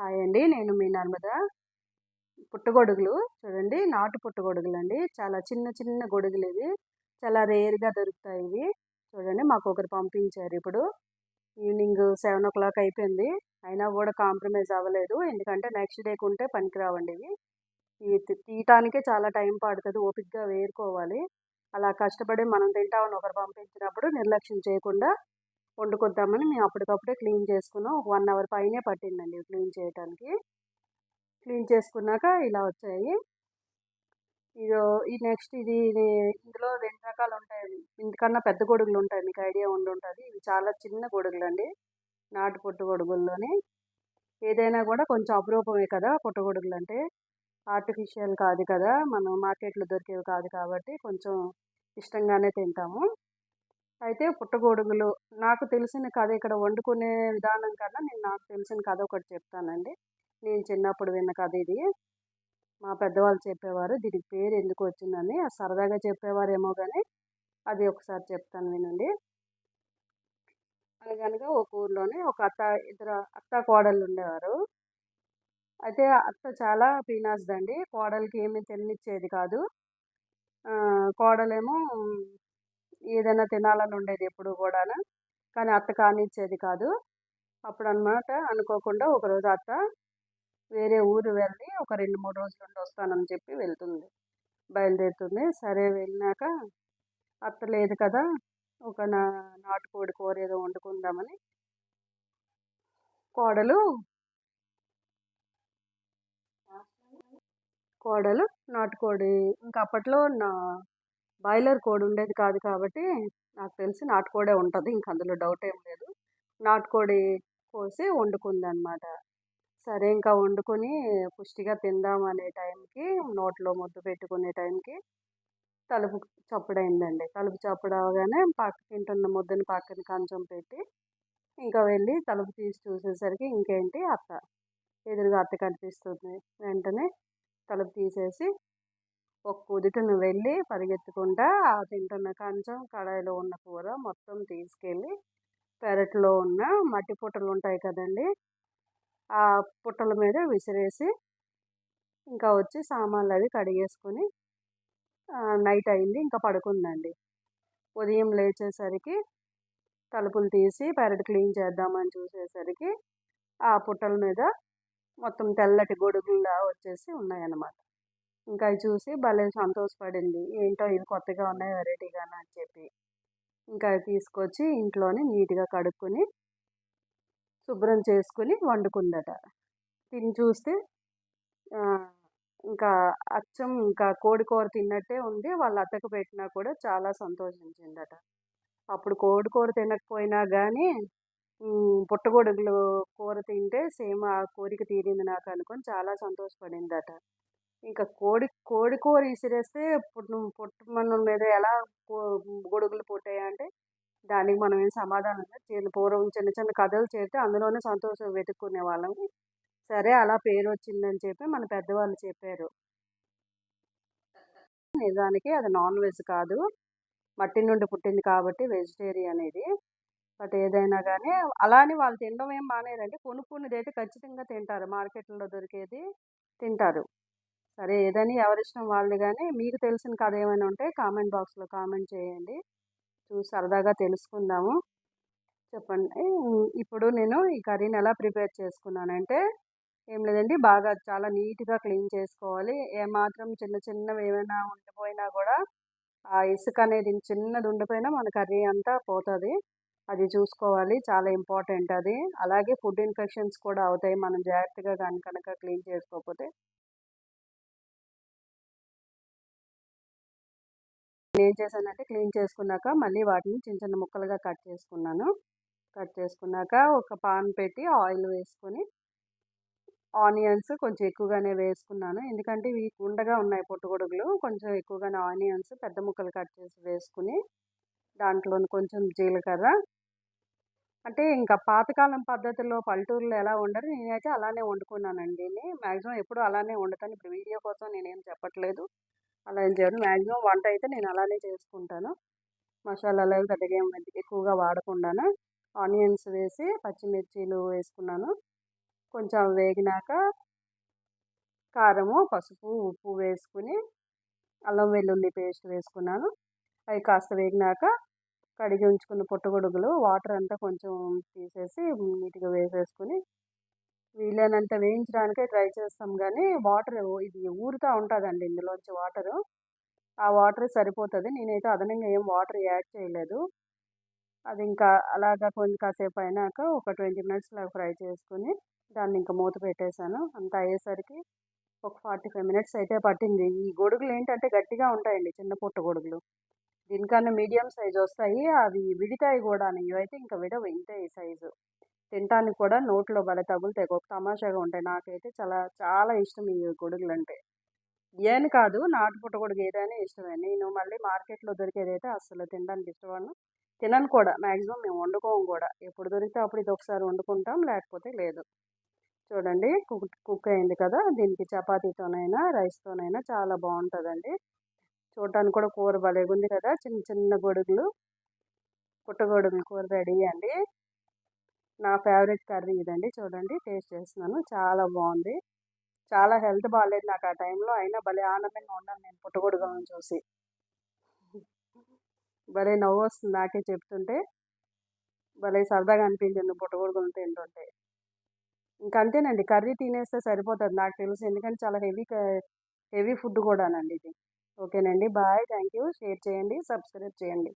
Hi అండి. నేను మీ నర్మద. పుట్టగొడుగులు. చూడండి నాటు పుట్టగొడుగులు అండి చాలా చిన్న చిన్న గొడుగులు ఇవి చాలా రేర్గా దొరుకుతాయి ఇవి. చూడండి మాకు ఒకరు పంపించారు ఇప్పుడు. ఈవినింగ్ సెవెన్ ఓ క్లాక్ అయిపోయింది. అయినా కూడా కాంప్రమైజ్ అవ్వలేదు. ఎందుకంటే నెక్స్ట్ డేకి ఉంటే పనికిరావండి ఇవి. ఇవి తీయటానికే చాలా టైం పడుతుంది. ఓపిక్గా వేరుకోవాలి. అలా కష్టపడి మనం తింటామని ఒకరు పంపించినప్పుడు నిర్లక్ష్యం చేయకుండా వండుకొద్దామని మేము అప్పటికప్పుడే క్లీన్ చేసుకున్నాం. ఒక వన్ అవర్ పైనే పట్టిందండి క్లీన్ చేయడానికి క్లీన్ చేసుకున్నాక ఇలా వచ్చాయి. ఇది ఈ నెక్స్ట్ ఇది ఇందులో రెండు రకాలు ఉంటాయి. ఇంతకన్నా పెద్ద గొడుగులు ఉంటాయి. మీకు ఐడియా ఉండి ఉంటుంది. ఇవి చాలా చిన్న గొడుగులు అండి నాటు పొట్టు గొడుగుల్లోనే. ఏదైనా కూడా కొంచెం అపురూపమే కదా పుట్టగొడుగులు అంటే ఆర్టిఫిషియల్ కాదు కదా. మనం మార్కెట్లో దొరికేవి కాదు కాబట్టి కొంచెం ఇష్టంగానే తింటాము. అయితే పుట్టగొడుగులు నాకు తెలిసిన కథ ఇక్కడ వండుకునే విధానం కన్నా నేను నాకు తెలిసిన కథ ఒకటి చెప్తానండి. నేను చిన్నప్పుడు విన్న కథ ఇది. మా పెద్దవాళ్ళు చెప్పేవారు దీనికి పేరు ఎందుకు వచ్చిందని? సరదాగా చెప్పేవారేమో కానీ అది ఒకసారి చెప్తాను వినండి. అనగనగా ఒక ఊర్లోనే ఒక అత్త ఇద్దరు అత్త కోడళ్ళు ఉండేవారు. అయితే అత్త చాలా పీనాస్దండి. కోడలికి ఏమీ తినిచ్చేది కాదు. కోడలేమో ఏదైనా తినాలని ఉండేది ఎప్పుడు కూడా కానీ అత్త కానిచ్చేది కాదు. అప్పుడు అనమాట అనుకోకుండా ఒకరోజు అత్త వేరే ఊరు వెళ్ళి ఒక రెండు మూడు రోజులు ఉండి వస్తానని చెప్పి వెళ్తుంది. బయలుదేరుతుంది. సరే వెళ్ళినాక అత్త లేదు కదా ఒక నా నాటుకోడి కూర ఏదో వండుకుందామని కోడలు కోడలు నాటుకోడి ఇంకా అప్పట్లో నా బాయిలర్ కోడి ఉండేది కాదు కాబట్టి నాకు తెలిసి నాటుకోడే ఉంటుంది ఇంక అందులో డౌట్ ఏం లేదు. నాటుకోడి కోసి వండుకుంది అనమాట సరే ఇంకా వండుకొని పుష్టిగా తిందాం అనే టైంకి నోట్లో ముద్దు పెట్టుకునే టైంకి తలుపు చప్పుడైందండి. తలుపు చప్పుడవగానే పక్క తింటున్న ముద్దని పక్కన కంచం పెట్టి ఇంకా వెళ్ళి తలుపు తీసి చూసేసరికి ఇంకేంటి అత్త? ఎదురుగా అత్త కనిపిస్తుంది. వెంటనే తలుపు తీసేసి ఒక కుదుటను వెళ్ళి పరిగెత్తుకుంటా ఆ తింటున్న కంచం కడాయిలో ఉన్న కూర మొత్తం తీసుకెళ్ళి పెరట్లో ఉన్న మట్టి పుట్టలు ఉంటాయి కదండి ఆ పుట్టల మీద విసిరేసి ఇంకా వచ్చి సామాన్లు అవి కడిగేసుకొని నైట్ అయింది ఇంకా పడుకుందండి. ఉదయం లేచేసరికి తలుపులు తీసి పెరట్ క్లీన్ చేద్దామని చూసేసరికి ఆ పుట్టల మీద మొత్తం తెల్లటి గొడుగులా వచ్చేసి ఉన్నాయన్నమాట. ఇంకా అవి చూసి భలే సంతోషపడింది. ఏంటో ఇవి కొత్తగా ఉన్నాయి వెరైటీగా అని చెప్పి. ఇంకా అవి తీసుకొచ్చి ఇంట్లోనే నీట్గా కడుక్కొని శుభ్రం చేసుకుని వండుకుందట. తిని చూస్తే ఇంకా అచ్చం ఇంకా కోడి కూర తిన్నట్టే ఉంది. వాళ్ళ అత్తకు పెట్టినా కూడా చాలా సంతోషించిందట. అప్పుడు కోడి కూర తినకపోయినా కానీ పుట్టగొడుగులు కూర తింటే సేమ్ ఆ కోరిక తీరింది నాకు అనుకొని చాలా సంతోషపడిందట. ఇంకా కోడి కోడి కూర విసిరేస్తే పుట్టు పుట్టమన్నం మీద ఎలా గొడుగులు పుట్టాయంటే దానికి మనం ఏం సమాధానం చిన్న పూర్వం చిన్న చిన్న కథలు చేస్తే అందులోనే సంతోషం వెతుక్కునే వాళ్ళం. సరే అలా పేరు వచ్చిందని చెప్పి మన పెద్దవాళ్ళు చెప్పారు. నిజానికి అది నాన్ వెజ్ కాదు. మట్టి నుండి పుట్టింది కాబట్టి వెజిటేరియన్ ఇది బట్ ఏదైనా కానీ అలానే వాళ్ళు తినడం ఏం మానేరండి. కొనుక్కున్నది అయితే ఖచ్చితంగా తింటారు. మార్కెట్లో దొరికేది తింటారు. సరే ఏదని ఎవరిష్టం వాళ్ళది కానీ మీకు తెలిసిన కథ ఏమైనా ఉంటే కామెంట్ బాక్స్లో కామెంట్ చేయండి. చూసి సరదాగా తెలుసుకుందాము. చెప్పండి. ఇప్పుడు నేను ఈ కర్రీని ఎలా ప్రిపేర్ చేసుకున్నానంటే ఏం లేదండి బాగా చాలా నీట్గా క్లీన్ చేసుకోవాలి. ఏమాత్రం చిన్న చిన్నవి ఏమైనా ఉండిపోయినా కూడా ఆ ఇసుక అనేది చిన్నది ఉండిపోయినా మన కర్రీ అంతా పోతుంది. అది చూసుకోవాలి చాలా ఇంపార్టెంట్ అది. అలాగే ఫుడ్ ఇన్ఫెక్షన్స్ కూడా అవుతాయి. మనం జాగ్రత్తగా కనుక క్లీన్ చేసుకోకపోతే. ఏం చేశానంటే క్లీన్ చేసుకున్నాక మళ్ళీ వాటిని చిన్న చిన్న ముక్కలుగా కట్ చేసుకున్నాను. కట్ చేసుకున్నాక ఒక పాన్ పెట్టి ఆయిల్ వేసుకొని ఆనియన్స్ కొంచెం ఎక్కువగానే వేసుకున్నాను. ఎందుకంటే ఇవి ఉండగా ఉన్నాయి పొట్టుగొడుగులు కొంచెం ఎక్కువగానే ఆనియన్స్ పెద్ద ముక్కలు కట్ చేసి వేసుకుని దాంట్లో కొంచెం జీలకర్ర. అంటే ఇంకా పాతకాలం పద్ధతిలో పల్లెటూరులో ఎలా ఉండరు నేనైతే అలానే వండుకున్నానండి. మ్యాక్సిమం ఎప్పుడు అలానే వండుతాను. ఇప్పుడు వీడియో కోసం నేనేం చెప్పట్లేదు. అలా ఏం చేయను. మ్యాక్సిమం వంట అయితే నేను అలానే చేసుకుంటాను. మసాలాలు పెద్దగా పెద్దగా ఎక్కువగా వాడకుండాను ఆనియన్స్ వేసి పచ్చిమిర్చీలు వేసుకున్నాను. కొంచెం వేగినాక కారము పసుపు ఉప్పు వేసుకుని అల్లం వెల్లుల్లి పేస్ట్ వేసుకున్నాను. అవి కాస్త వేగినాక కడిగి ఉంచుకున్న పుట్టగొడుగులు వాటర్ అంతా కొంచెం తీసేసి నీట్గా వేసేసుకుని వీలైనంత వేయించడానికే ట్రై చేస్తాం కానీ వాటర్ ఇది ఊరుతూ ఉంటుందండి ఇందులోంచి వాటరు. ఆ వాటర్ సరిపోతుంది. నేనైతే అదనంగా ఏం వాటర్ యాడ్ చేయలేదు. అది ఇంకా అలాగా కొంచెం కాసేపు అయినాక ఒక ట్వంటీ మినిట్స్ లాగా ఫ్రై చేసుకుని దాన్ని ఇంకా మూత పెట్టేశాను. అంత అయ్యేసరికి ఒక ఫార్టీ ఫైవ్ మినిట్స్ అయితే పట్టింది. ఈ గొడుగులు ఏంటంటే గట్టిగా ఉంటాయండి చిన్న పుట్ట గొడుగులు. దీనికన్నా మీడియం సైజ్ వస్తాయి. అవి విడితాయి కూడా ఇవైతే ఇంకా విడవు ఇంతే ఈ సైజు. తినటానికి కూడా నోట్లో భలే తగులుతాయి. ఒక తమాషాగా ఉంటాయి. నాకైతే చాలా చాలా ఇష్టం ఈ గొడుగులు అంటే ఏం కాదు నాటు పుట్టగొడుగు ఏదైనా ఇష్టమే. నేను మళ్ళీ మార్కెట్లో దొరికేది అయితే అస్సలు తినడానికి ఇష్టపడను. తినను కూడా. మ్యాక్సిమం మేము వండుకోము కూడా. ఎప్పుడు దొరికితే అప్పుడు ఇది ఒకసారి వండుకుంటాం లేకపోతే లేదు. చూడండి కుక్ కుక్ అయింది కదా. దీనికి చపాతీతోనైనా రైస్తోనైనా చాలా బాగుంటుందండి. చూడటానికి కూడా కూర భలేగా ఉంది కదా. చిన్న చిన్న గొడుగులు పుట్టగొడుగులు కూర రెడీ అండి. నా ఫేవరెట్ కర్రీ ఇదండి. చూడండి టేస్ట్ చేస్తున్నాను. చాలా బాగుంది. చాలా హెల్త్ బాగాలేదు నాకు ఆ టైంలో. అయినా భలే ఆనందంగా ఉన్నాను నేను పుట్టగొడుగులను చూసి. భలే నవ్వు వస్తుంది నాకే చెప్తుంటే. భలే సరదాగా అనిపించింది పుట్టగొడుగులను తింటుంటే. ఇంకంతేనండి కర్రీ తినేస్తే సరిపోతుంది నాకు తెలుసు. ఎందుకంటే చాలా హెవీ హెవీ ఫుడ్ కూడానండి ఇది. ఓకేనండి బాయ్. థ్యాంక్ యూ షేర్ చేయండి సబ్స్క్రైబ్ చేయండి.